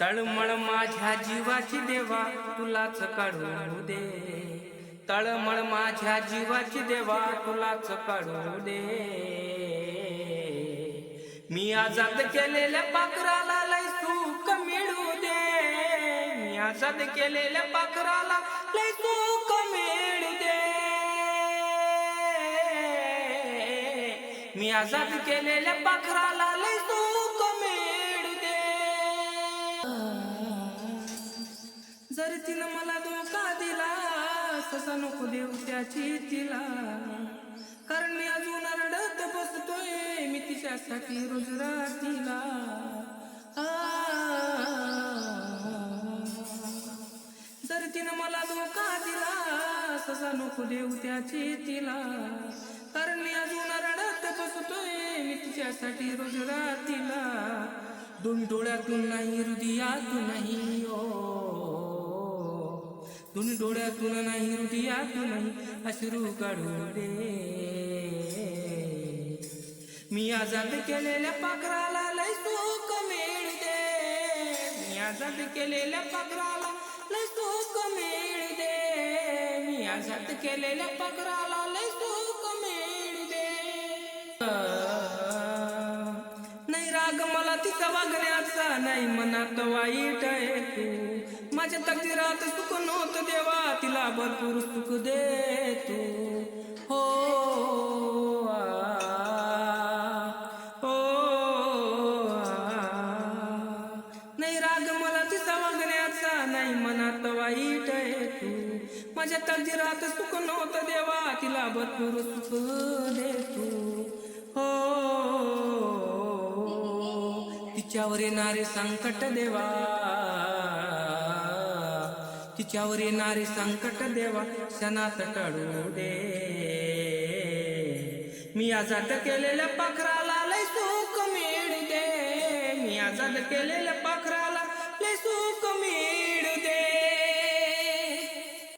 तळमळ माझ्या जीवाची देवा तुलाच काढू दे. तळमळ माझ्या जीवाची देवा तुलाच काढू दे. मी आजाद केलेल्या पाखराला लय सुख मिळू दे. मी आजाद केलेल्या पाखराला लय सुख मिळू दे. मी आजाद केलेल्या पाखराला लय सुख जर तिनं मला धोका दिला तसा नको देऊ त्याची तिला. कारण मी अजून रडत बसतोय मी तिच्यासाठी रोज रातीला. जर तिनं मला धोका दिला ससा नको देऊ त्याची तिला. कारण मी अजून रडत बसतोय मी तिच्यासाठी रोज रातीला. दोन डोळ्यातून नाही हृदयातून नाही ओ। दोन्ही डोळ्यातून नाही हृदयातून नाही अश्रू काढू दे। मी आजाद केलेल्या पाखराला लय सुख मिळू दे। मी आजाद केलेल्या पाखराला लय सुख मिळू दे। मी आजाद केलेल्या पाखराला लय मातीचा वागण्याचा नाही मनात वाईट आहे तू. माझ्या तकदीरात सुख नव्हतं देवा तिला भरपूर सुख दे तू. हो हो नाही राग मला तिचा वागण्याचा नाही मनात वाईट आहे तू. माझ्या तकदीरात सुख नव्हतं देवा तिला भरपूर सुख दे तू. तिच्यावर येणारे संकट देवा. तिच्यावर येणारे संकट देवा क्षणात टाळू दे. मी आजाद केलेल्या पाखराला लय सुख मिळते. दे मी आजाद केलेल्या